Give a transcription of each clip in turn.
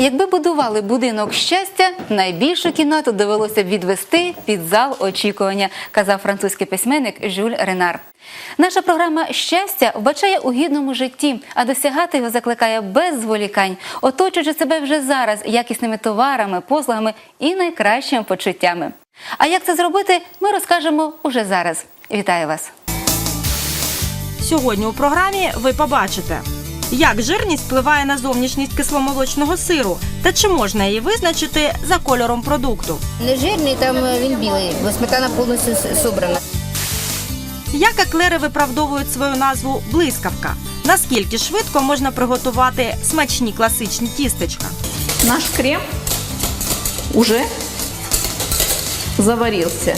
Якби будували будинок щастя, найбільшу кімнату довелося б відвести під зал очікування, казав французький письменник Жюль Ренар. Наша програма щастя вбачає у гідному житті, а досягати його закликає без зволікань, оточуючи себе вже зараз якісними товарами, послугами і найкращими почуттями. А як це зробити, ми розкажемо уже зараз. Вітаю вас! Сьогодні у програмі ви побачите, як жирність впливає на зовнішність кисломолочного сиру та чи можна її визначити за кольором продукту. Не жирний, там е, він білий, бо сметана повністю собрана. Як еклери виправдовують свою назву блискавка? Наскільки швидко можна приготувати смачні класичні тістечка? Наш крем уже заварился.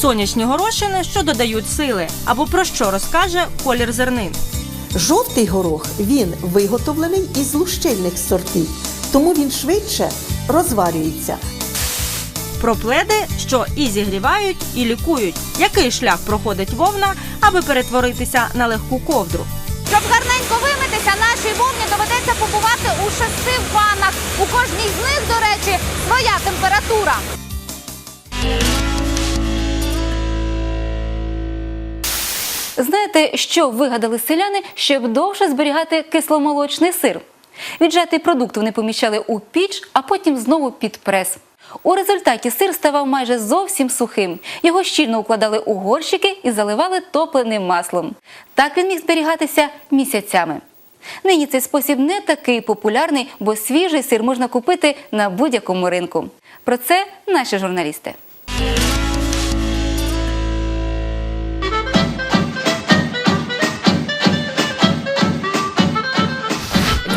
Сонячні горошини, що додають сили, або про що розкаже колір зернин. Жовтий горох він виготовлений із лущильних сортів, тому він швидше розварюється. Про пледи, що і зігрівають, і лікують. Який шлях проходить вовна, аби перетворитися на легку ковдру? Щоб гарненько вимитися, нашій вовні доведеться побувати у шести ваннах. У кожній з них, до речі, своя температура. Знаєте, що вигадали селяни, щоб довше зберігати кисломолочний сир? Віджатий продукт вони поміщали у піч, а потім знову під прес. У результаті сир ставав майже зовсім сухим. Його щільно укладали у горщики і заливали топленим маслом. Так він міг зберігатися місяцями. Нині цей спосіб не такий популярний, бо свіжий сир можна купити на будь-якому ринку. Про це наші журналісти.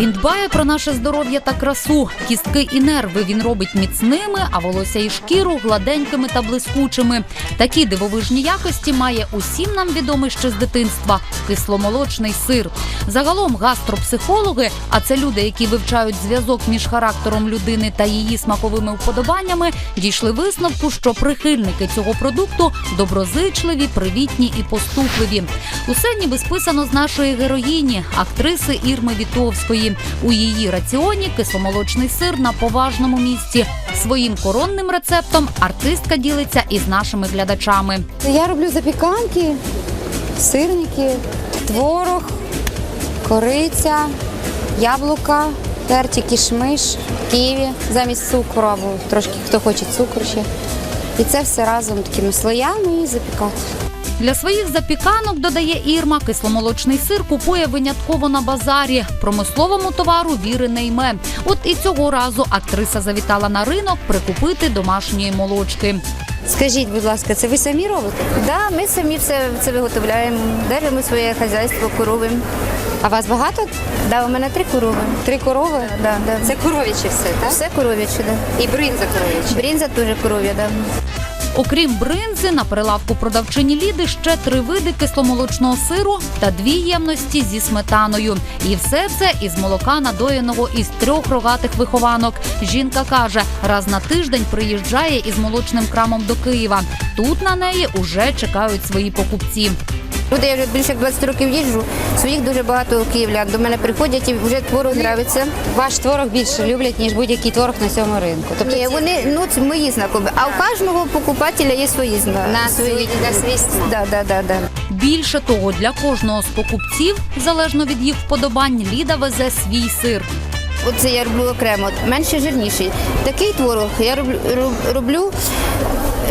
Він дбає про наше здоров'я та красу. Кістки і нерви він робить міцними, а волосся і шкіру гладенькими та блискучими. Такі дивовижні якості має усім нам відомий ще з дитинства кисломолочний сир. Загалом гастропсихологи, а це люди, які вивчають зв'язок між характером людини та її смаковими вподобаннями, дійшли висновку, що прихильники цього продукту доброзичливі, привітні і поступливі. Усе ніби списано з нашої героїні, актриси Ірми Вітовської. У її раціоні кисломолочний сир на поважному місці. Своїм коронним рецептом артистка ділиться із нашими глядачами. Я роблю запіканки, сирники, творог, кориця, яблука, терті кішмиш, ківі замість цукру або трошки хто хоче цукру ще. І це все разом такими слоями і запікати. Для своїх запіканок, додає Ірма, кисломолочний сир купує винятково на базарі. Промисловому товару віри не йме. От і цього разу актриса завітала на ринок прикупити домашньої молочки. Скажіть, будь ласка, це ви самі робите? Да, ми самі все це виготовляємо, держимо своє хазяйство, корови. А вас багато? Да, у мене три корови. Три корови? Да, да. Це коров'яче все, так? все коров'яче, да. І бринза коров'яча. Брінза теж коров'я, да. Окрім бринзи, на прилавку продавчині Ліди ще три види кисломолочного сиру та дві ємності зі сметаною. І все це із молока надоєного із трьох рогатих вихованок. Жінка каже, раз на тиждень приїжджає із молочним крамом до Києва. Тут на неї уже чекають свої покупці. Люди, я вже більше як 20 років їжджу, своїх дуже багато київлян. До мене приходять і вже творог нравиться. Ваш творог більше люблять, ніж будь-який творог на цьому ринку. Тобто Ні, вони, ну, це мої знакомі. А у кожного покупателя є свої зна- на свій, на свій смак. Да, да, да, да. Більше того, для кожного з покупців, залежно від їх вподобань, Ліда везе свій сир. Оце я роблю окремо, менше жирніший. Такий творог я роблю, роблю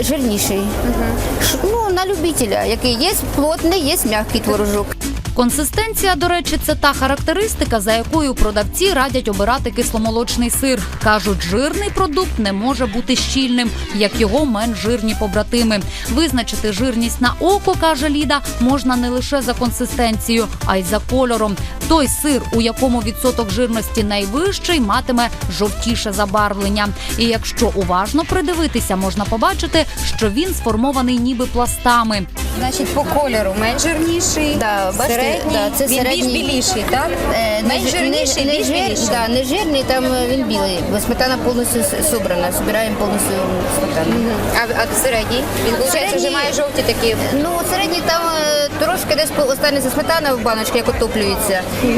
жирніший. Угу. Ну, на любителя, який є плотний, є м'який творожок. Консистенція, до речі, це та характеристика, за якою продавці радять обирати кисломолочний сир. кажуть, жирний продукт не може бути щільним, як його менш жирні побратими. Визначити жирність на око, каже Ліда, можна не лише за консистенцією, а й за кольором. Той сир, у якому відсоток жирності найвищий, матиме жовтіше забарвлення. І якщо уважно придивитися, можна побачити, що він сформований ніби пластами. Значить, по кольору менш жирніший, Да, бачите, середній, да, це він середній. більш біліший, так? Е, не Менш жир- жирніший, більш жир- біліший. да, не жирний, там е, він білий, бо сметана повністю с- собрана, збираємо повністю сметану. А, а середній? Він виходить, Середній- вже має жовті такі. Ну, середній там е, трошки десь по- останеться сметана в баночці, як отоплюється. І,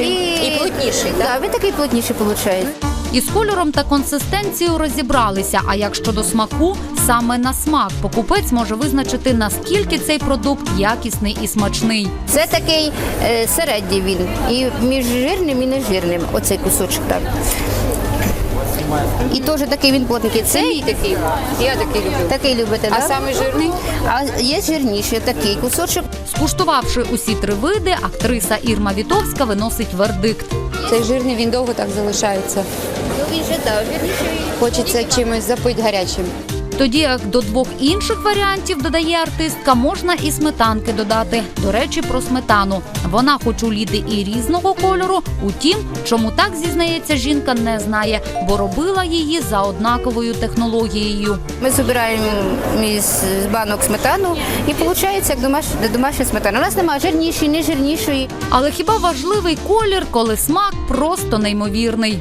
І плотніший, так? Да, він такий плотніший виходить. Із кольором та консистенцією розібралися. А як щодо смаку, саме на смак покупець може визначити наскільки цей продукт якісний і смачний. Це такий е, середній він. І між жирним і нежирним. Оцей кусочок так. І теж такий він плотненький. Цей такий. Я такий люблю. Такий любите, А да? самий жирний? А є жирніший такий кусочок. Скуштувавши усі три види, актриса Ірма Вітовська виносить вердикт. Цей жирний він довго так залишається. Ну він же так, жирніший. Хочеться чимось запити гарячим. Тоді як до двох інших варіантів додає артистка, можна і сметанки додати. До речі, про сметану. Вона, хоч у ліди і різного кольору, утім, чому так зізнається, жінка не знає, бо робила її за однаковою технологією. Ми збираємо з банок сметану і виходить як домаш... домашня сметана. У нас немає жирнішої, не жирнішої. Але хіба важливий колір, коли смак просто неймовірний?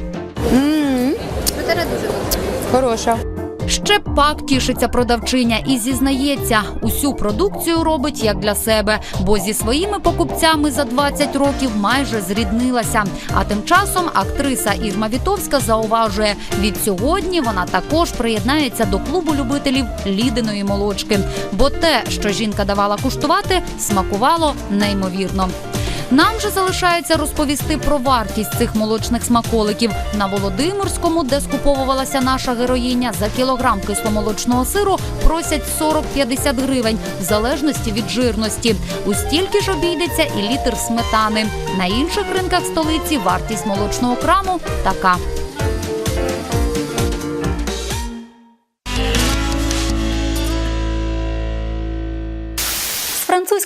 Сметана дуже добра. Хороша. Пак тішиться продавчиня і зізнається, усю продукцію робить як для себе, бо зі своїми покупцями за 20 років майже зріднилася. А тим часом актриса Ірма Вітовська зауважує, від сьогодні вона також приєднається до клубу любителів лідиної молочки. Бо те, що жінка давала куштувати, смакувало неймовірно. Нам же залишається розповісти про вартість цих молочних смаколиків на Володимирському, де скуповувалася наша героїня за кілограм кисломолочного сиру, просять 40-50 гривень в залежності від жирності. У стільки ж обійдеться і літр сметани. На інших ринках столиці вартість молочного краму така.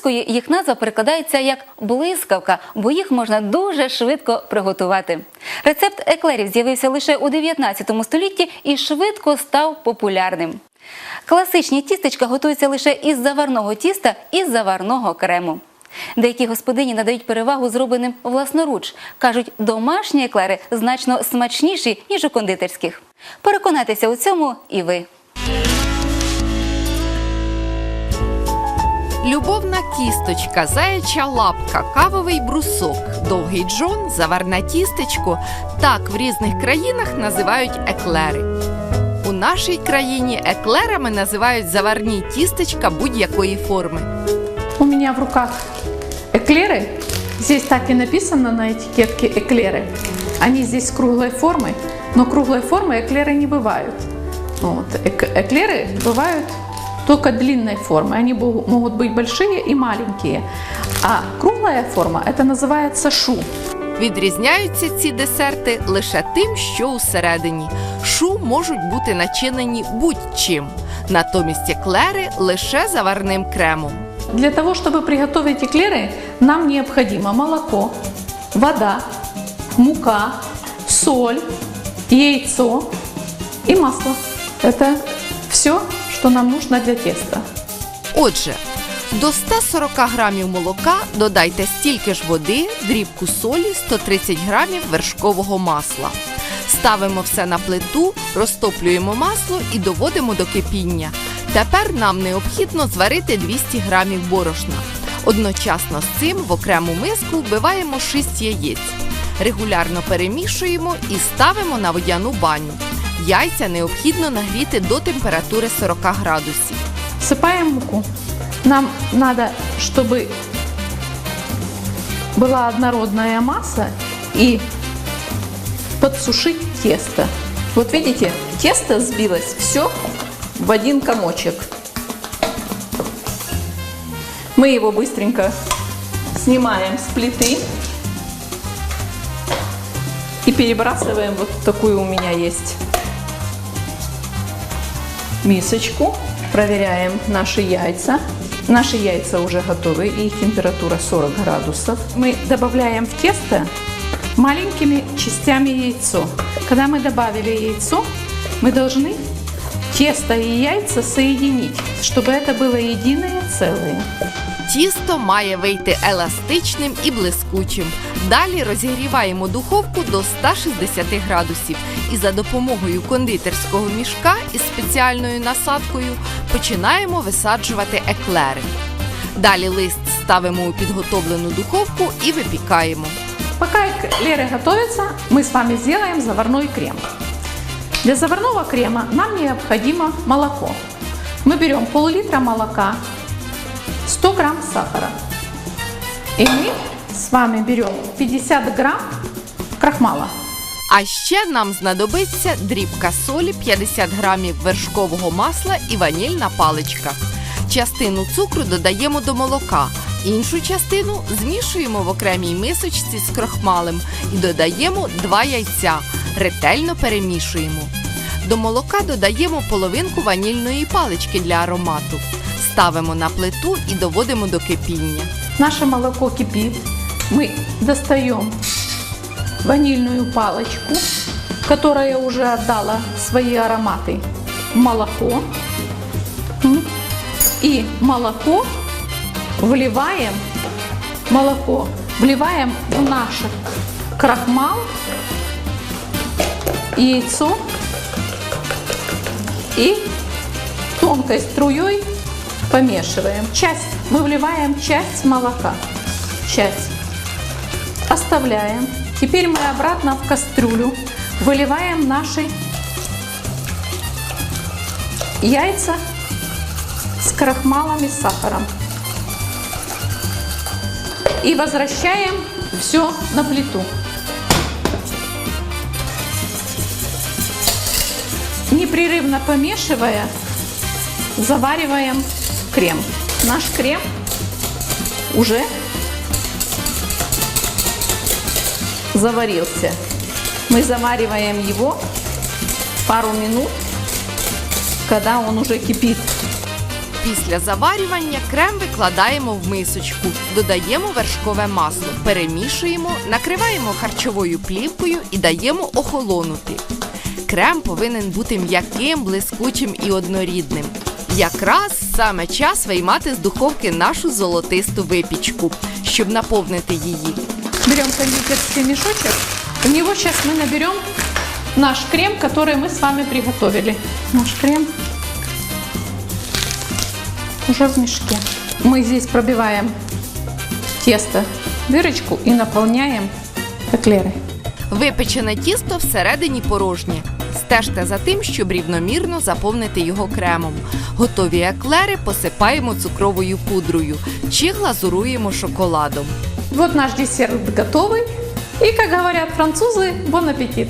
Французької їх назва перекладається як блискавка, бо їх можна дуже швидко приготувати. Рецепт еклерів з'явився лише у 19 столітті і швидко став популярним. Класичні тістечка готуються лише із заварного тіста і заварного крему. Деякі господині надають перевагу зробленим власноруч. Кажуть, домашні еклери значно смачніші, ніж у кондитерських. Переконайтеся у цьому і ви. Любовна кісточка, заяча лапка, кавовий брусок, довгий джон, заварне тістечко. Так в різних країнах називають еклери. У нашій країні еклерами називають заварні тістечка будь-якої форми. У меня в руках эклеры. Здесь так и написано на этикетке эклеры. Они здесь круглой формы, но круглой формы эклеры не бывают. Вот. эк- Эклеры бывают только длинной формы. Они бу- могут быть большие и маленькие. А круглая форма, это называется шу. Відрізняються ці десерти лише тим, що усередині. Шу можуть бути начинені будь-чим. Натомість еклери лише заварним кремом. Для того, чтобы приготовить эклеры, нам необходимо молоко, вода, мука, соль, яйцо и масло. Это все, что нам нужно для теста. Отже, до 140 грамів молока додайте стільки ж води, дрібку солі, 130 грамів вершкового масла. Ставимо все на плиту, розтоплюємо масло і доводимо до кипіння. Тепер нам необхідно зварити 200 грамів борошна. Одночасно з цим в окрему миску вбиваємо 6 яєць. Регулярно перемішуємо і ставимо на водяну баню. Яйця необхідно нагріти до температури 40 градусів. Всыпаем муку. Нам надо, чтобы была однородная масса и подсушить тесто. Вот видите, тесто сбилось все в один комочек. Мы его быстренько снимаем с плиты и перебрасываем вот в такую у меня есть мисочку, проверяем наши яйца. Наши яйца уже готовы, и их температура 40 градусов. Мы добавляем в тесто маленькими частями яйцо. Когда мы добавили яйцо, мы должны тесто и яйца соединить, чтобы это было единое целое. Тісто має вийти еластичним і блискучим. Далі розігріваємо духовку до 160 градусів і за допомогою кондитерського мішка із спеціальною насадкою починаємо висаджувати еклери. Далі лист ставимо у підготовлену духовку і випікаємо. Пока эклеры готовятся, мы с вами сделаем заварной крем. Для заварного крема нам необходимо молоко. Мы берем пол-литра молока, 100 грамм сахара. И мы с вами берем 50 грамм крахмала. А ще нам знадобиться дрібка солі, 50 грамів вершкового масла і ванільна паличка. Частину цукру додаємо до молока, іншу частину змішуємо в окремій мисочці з крохмалем і додаємо 2 яйця. Ретельно перемішуємо. До молока додаємо половинку ванільної палички для аромату. Ставимо на плиту і доводимо до кипіння. Наше молоко кипит. Мы достаем ванильную палочку, которая уже отдала свои ароматы в молоко. И молоко вливаем, молоко вливаем в наш крахмал, яйцо и тонкой струей помешиваем. Часть мы вливаем часть молока, часть оставляем. Теперь мы обратно в кастрюлю выливаем наши яйца с крахмалом и сахаром. И возвращаем все на плиту. Непрерывно помешивая, завариваем крем. Наш крем уже заварился. Мы завариваем его пару минут, когда он уже кипит. Після заварювання крем викладаємо в мисочку, додаємо вершкове масло, перемішуємо, накриваємо харчовою плівкою і даємо охолонути. Крем повинен бути м'яким, блискучим і однорідним. Якраз саме час виймати з духовки нашу золотисту випічку, щоб наповнити її. Берем кондитерский мешочек. В него сейчас мы наберем наш крем, который мы с вами приготовили. Наш крем уже в мешке. Мы здесь пробиваем тесто, дырочку и наполняем эклеры. Випечене тісто всередині порожнє. Стежте за тим, щоб рівномірно заповнити його кремом. Готові еклери посипаємо цукровою пудрою чи глазуруємо шоколадом. Вот наш десерт готовый. И, как говорят французы, бон аппетит!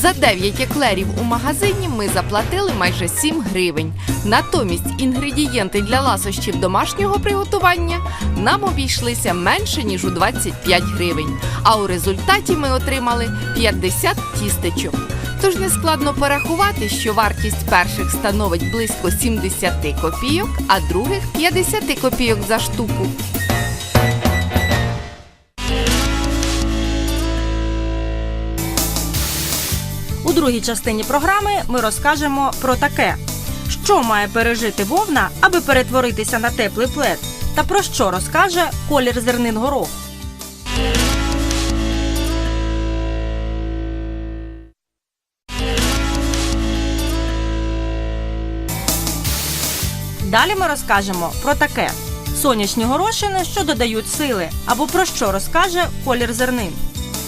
За 9 еклерів у магазині ми заплатили майже 7 гривень. Натомість інгредієнти для ласощів домашнього приготування нам обійшлися менше ніж у 25 гривень. А у результаті ми отримали 50 тістечок. Тож не складно порахувати, що вартість перших становить близько 70 копійок, а других 50 копійок за штуку. У другій частині програми ми розкажемо про таке: що має пережити вовна, аби перетворитися на теплий плед, та про що розкаже колір зернин горох. Далі ми розкажемо про таке: сонячні горошини, що додають сили, або про що розкаже колір зернин.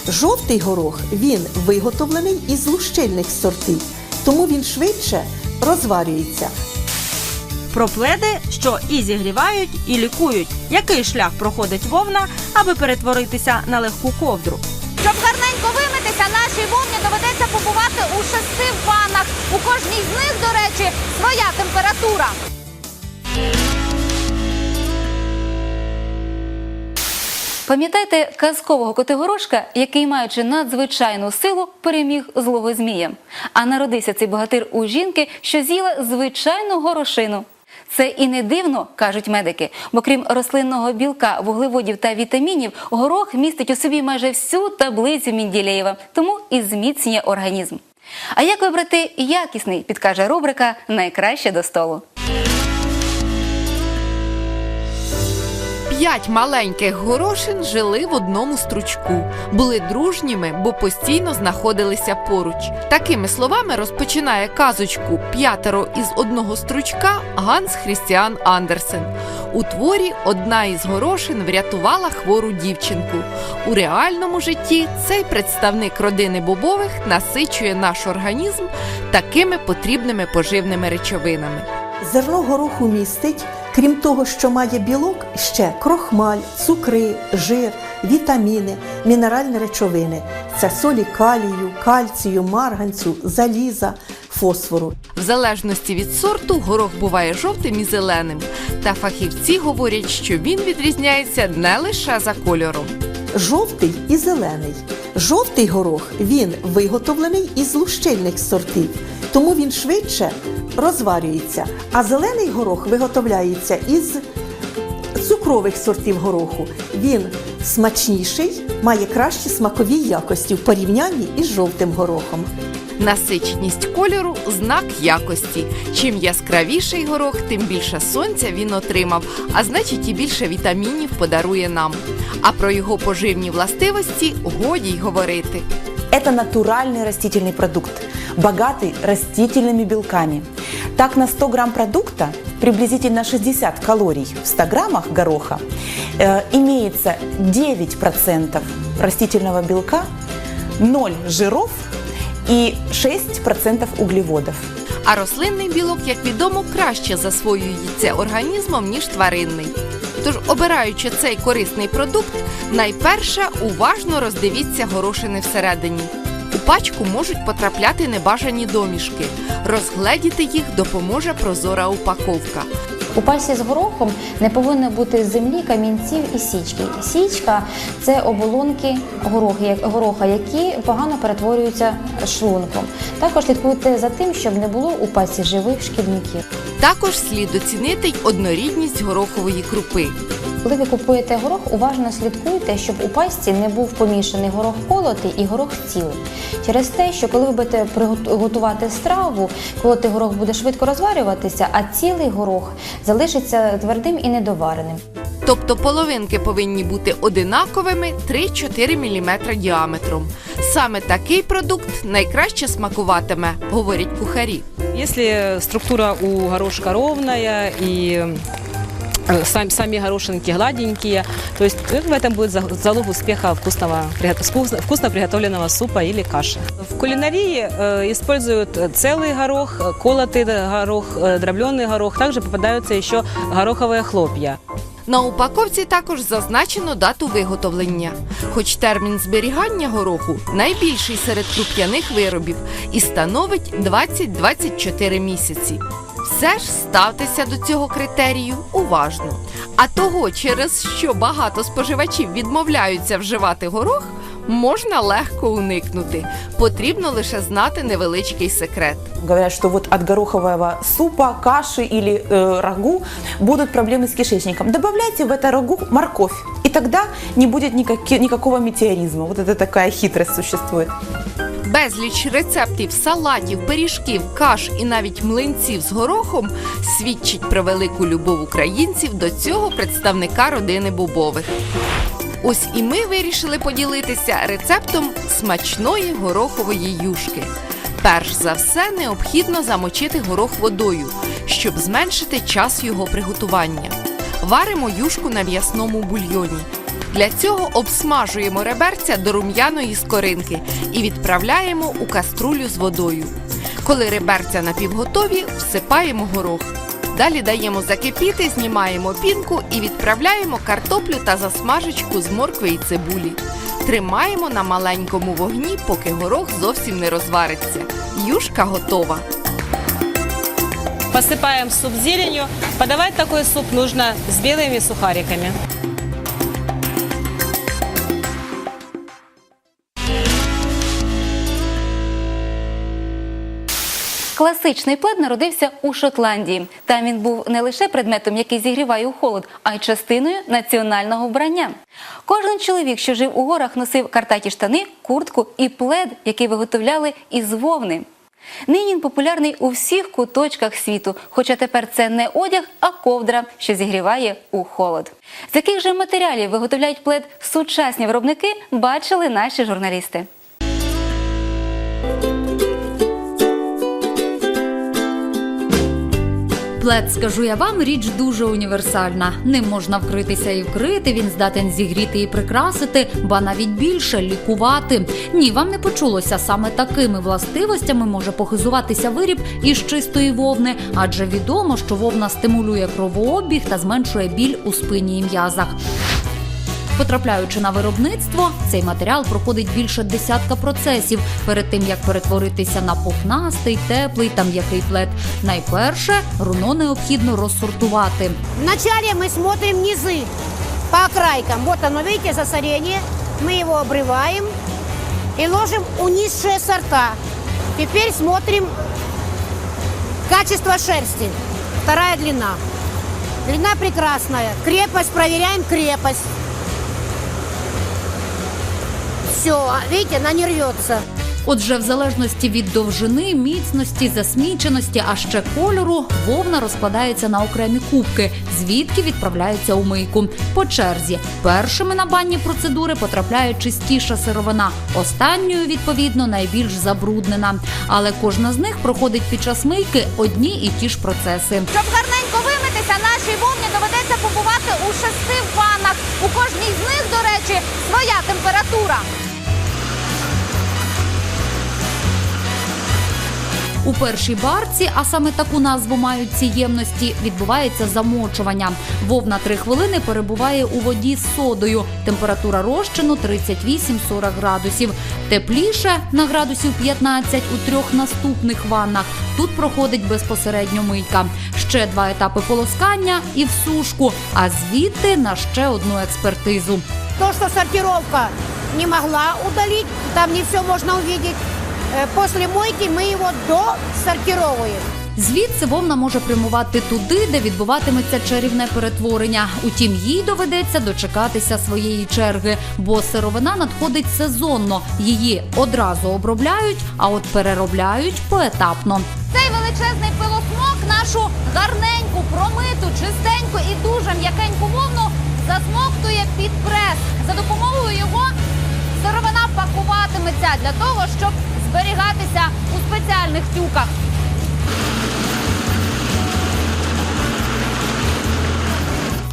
Жовтий горох він виготовлений із лущильних сортів, тому він швидше розварюється. Про пледи, що і зігрівають, і лікують. Який шлях проходить вовна, аби перетворитися на легку ковдру? Щоб гарненько вимитися, нашій вовні доведеться побувати у шести ваннах. У кожній з них, до речі, своя температура. Пам'ятаєте казкового котигорошка, який, маючи надзвичайну силу, переміг злого змія? А народився цей богатир у жінки, що з'їла звичайну горошину. Це і не дивно, кажуть медики, бо крім рослинного білка, вуглеводів та вітамінів, горох містить у собі майже всю таблицю Мінділеєва, тому і зміцнює організм. А як вибрати якісний, підкаже рубрика Найкраще до столу. П'ять маленьких горошин жили в одному стручку, були дружніми, бо постійно знаходилися поруч. Такими словами розпочинає казочку П'ятеро із одного стручка Ганс Хрістіан Андерсен. У творі одна із горошин врятувала хвору дівчинку. У реальному житті цей представник родини бобових насичує наш організм такими потрібними поживними речовинами. Зерно гороху містить, крім того, що має білок, ще крохмаль, цукри, жир, вітаміни, мінеральні речовини. Це солі калію, кальцію, марганцю, заліза, фосфору. В залежності від сорту горох буває жовтим і зеленим. Та фахівці говорять, що він відрізняється не лише за кольором. Жовтий і зелений. Жовтий горох він виготовлений із лущильних сортів, тому він швидше розварюється. А зелений горох виготовляється із цукрових сортів гороху. Він смачніший, має кращі смакові якості в порівнянні із жовтим горохом. Насиченість кольору знак якості. Чим яскравіший горох, тим більше сонця він отримав, а значить і більше вітамінів подарує нам. А про його поживні властивості годі й говорити. Это натуральный растительный продукт, богатый растительными белками. Так, на 100 грамм продукта, приблизительно 60 калорий в 100 граммах гороха, э, имеется 9% растительного белка, 0 жиров и 6% углеводов. А рослинний білок, як відомо, краще засвоюється організмом, ніж тваринний. Тож, обираючи цей корисний продукт, найперше уважно роздивіться горошини всередині. Пачку можуть потрапляти небажані домішки. Розгледіти їх допоможе прозора упаковка. У пасі з горохом не повинно бути землі, камінців і січки. Січка це оболонки гороха, які погано перетворюються шлунком. Також слідкуйте за тим, щоб не було у пасі живих шкідників. Також слід оцінити й однорідність горохової крупи. Коли ви купуєте горох, уважно слідкуйте, щоб у пасті не був помішаний горох колотий і горох цілий. Через те, що коли ви будете приготу- готувати страву, колотий горох буде швидко розварюватися, а цілий горох залишиться твердим і недовареним. Тобто половинки повинні бути одинаковими 3-4 мм діаметром. Саме такий продукт найкраще смакуватиме, говорять кухарі. Если структура у горошка ровная и э, сам- сами горошинки гладенькие, то есть в этом будет за- залог успеха вкусного, приго- вкусно, вкусно приготовленного супа или каши. В кулинарии э, используют целый горох, э, колотый горох, э, дробленый горох. Также попадаются еще гороховые хлопья. На упаковці також зазначено дату виготовлення. Хоч термін зберігання гороху найбільший серед круп'яних виробів і становить 20-24 місяці. Все ж ставтеся до цього критерію уважно. А того, через що багато споживачів відмовляються вживати горох, можна легко уникнути. Потрібно лише знати невеличкий секрет. Говорят, что вот от горохового супа, каши или э, рагу будут проблемы с кишечником. Добавляйте в это рагу морковь, и тогда не будет никаки- никакого метеоризма. Вот это такая хитрость существует. Безліч рецептів салатів, пиріжків, каш і навіть млинців з горохом свідчить про велику любов українців до цього представника родини Бобових. Ось і ми вирішили поділитися рецептом смачної горохової юшки. Перш за все, необхідно замочити горох водою, щоб зменшити час його приготування. Варимо юшку на м'ясному бульйоні. Для цього обсмажуємо реберця до рум'яної скоринки і відправляємо у каструлю з водою. Коли реберця напівготові, всипаємо горох. Далі даємо закипіти, знімаємо пінку і відправляємо картоплю та засмажечку з моркви і цибулі. Тримаємо на маленькому вогні, поки горох зовсім не розвариться. Юшка готова. Посыпаем суп зеленью. Подавать такой суп нужно с белыми сухариками. Класичний плед народився у Шотландії. Там він був не лише предметом, який зігріває у холод, а й частиною національного вбрання. Кожен чоловік, що жив у горах, носив картаті штани, куртку і плед, який виготовляли із вовни. Нині він популярний у всіх куточках світу, хоча тепер це не одяг, а ковдра, що зігріває у холод. З яких же матеріалів виготовляють плед сучасні виробники, бачили наші журналісти. Плед, скажу я вам, річ дуже універсальна. Ним можна вкритися і вкрити. Він здатен зігріти і прикрасити, ба навіть більше лікувати. Ні, вам не почулося саме такими властивостями може похизуватися виріб із чистої вовни, адже відомо, що вовна стимулює кровообіг та зменшує біль у спині і м'язах. Потрапляючи на виробництво, цей матеріал проходить більше десятка процесів перед тим як перетворитися на пухнастий, теплий та м'який плед. Найперше руно необхідно розсортувати. Вначале мы смотрим низы по окрайкам. Вот оно, видите, засорение. Мы его обрываем и ложим у низшие сорта. Теперь смотрим качество шерсти. Вторая длина. Длина прекрасная. Крепость проверяем крепость. Все, видите, она не рвется. Отже, в залежності від довжини, міцності, засміченості, а ще кольору, вовна розкладається на окремі кубки, звідки відправляється у мийку. По черзі першими на банні процедури потрапляє чистіша сировина, останньою, відповідно, найбільш забруднена. Але кожна з них проходить під час мийки одні і ті ж процеси. Щоб гарненько вимитися, нашій вовні доведеться побувати у шести ваннах. У кожній з них, до речі, своя температура. У першій барці, а саме таку назву мають ці ємності, відбувається замочування. Вовна три хвилини перебуває у воді з содою. Температура розчину 38-40 градусів. Тепліше на градусів 15 у трьох наступних ваннах. Тут проходить безпосередньо мийка. Ще два етапи полоскання і в сушку, а звідти на ще одну експертизу. То, что сортировка не могла удалить, там не все можно увидеть. Э, После мойки мы его досортировываем. Звідси вовна може прямувати туди, де відбуватиметься чарівне перетворення. Утім, їй доведеться дочекатися своєї черги, бо сировина надходить сезонно. Її одразу обробляють, а от переробляють поетапно. Цей величезний пилосмок нашу гарненьку, промиту, чистеньку і дуже м'якеньку вовну засмоктує під прес. За допомогою його сировина пакуватиметься для того, щоб зберігатися у спеціальних тюках.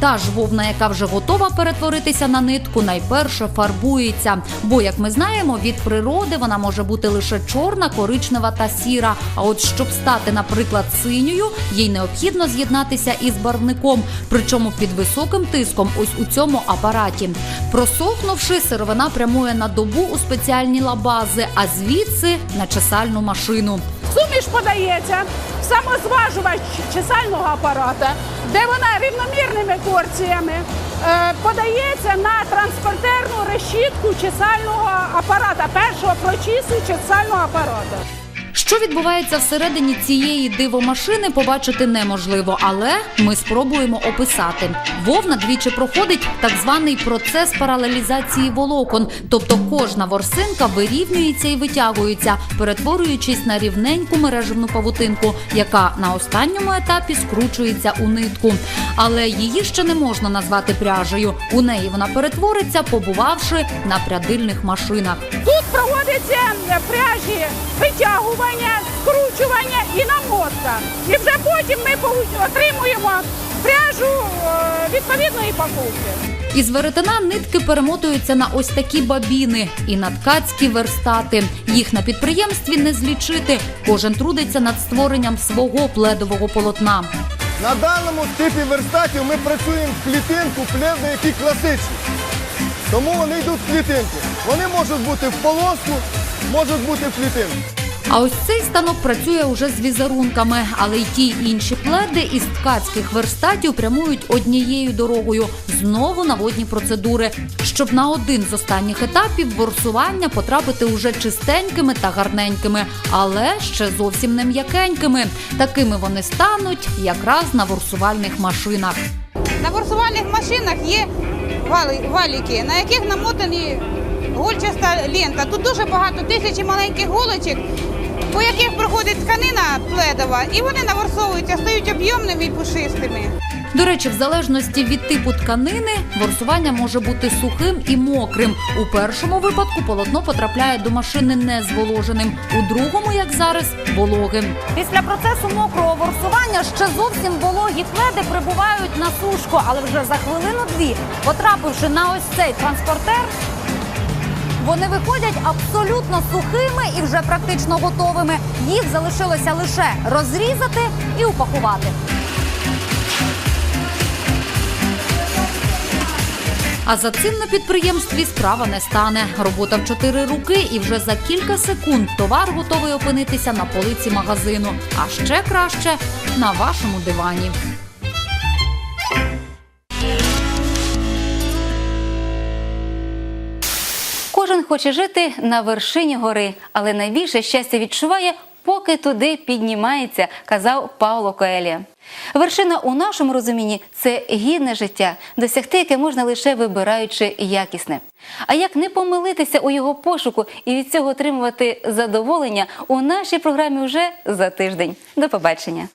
Та ж вовна, яка вже готова перетворитися на нитку, найперше фарбується. Бо, як ми знаємо, від природи вона може бути лише чорна, коричнева та сіра. А от щоб стати, наприклад, синьою, їй необхідно з'єднатися із барвником, причому під високим тиском, ось у цьому апараті. Просохнувши, сировина прямує на добу у спеціальні лабази, а звідси на чесальну машину. Суміш подається самозважувач чесального апарата, де вона рівномірними порціями е, подається на транспортерну решітку чесального апарата, першого прочисту чесального апарата. Що відбувається всередині цієї дивомашини, побачити неможливо, але ми спробуємо описати. Вовна двічі проходить так званий процес паралелізації волокон, тобто кожна ворсинка вирівнюється і витягується, перетворюючись на рівненьку мережевну павутинку, яка на останньому етапі скручується у нитку. Але її ще не можна назвати пряжею. У неї вона перетвориться, побувавши на прядильних машинах. Тут проводиться е, пряжі витягування, скручування і намотка. І вже потім ми отримуємо пряжу е, відповідної пакунки. Із веретена нитки перемотуються на ось такі бабіни і на ткацькі верстати. Їх на підприємстві не злічити. Кожен трудиться над створенням свого пледового полотна. На даному типі верстатів ми працюємо в клітинку, пледи, які класичні. Тому вони йдуть в клітинку. Вони можуть бути в полоску, можуть бути в клітинку. А ось цей станок працює уже з візерунками, але й ті інші пледи із ткацьких верстатів прямують однією дорогою знову на водні процедури, щоб на один з останніх етапів ворсування потрапити уже чистенькими та гарненькими, але ще зовсім не м'якенькими. Такими вони стануть якраз на ворсувальних машинах. На ворсувальних машинах є валіки, на яких намотані гольчаста лента. Тут дуже багато тисячі маленьких голочок. по яких проходить тканина пледова, і вони наворсовуються, стають об'ємними і пушистими. До речі, в залежності від типу тканини, ворсування може бути сухим і мокрим. У першому випадку полотно потрапляє до машини незволоженим, у другому, як зараз, вологим. Після процесу мокрого ворсування ще зовсім вологі пледи прибувають на сушку, але вже за хвилину-дві, потрапивши на ось цей транспортер, вони виходять абсолютно сухими і вже практично готовими. Їх залишилося лише розрізати і упакувати. А за цим на підприємстві справа не стане. Робота в чотири руки, і вже за кілька секунд товар готовий опинитися на полиці магазину. А ще краще на вашому дивані. Кожен хоче жити на вершині гори, але найбільше щастя відчуває, поки туди піднімається, казав Пауло Коелія. Вершина у нашому розумінні це гідне життя, досягти яке можна лише вибираючи якісне. А як не помилитися у його пошуку і від цього отримувати задоволення у нашій програмі вже за тиждень. До побачення.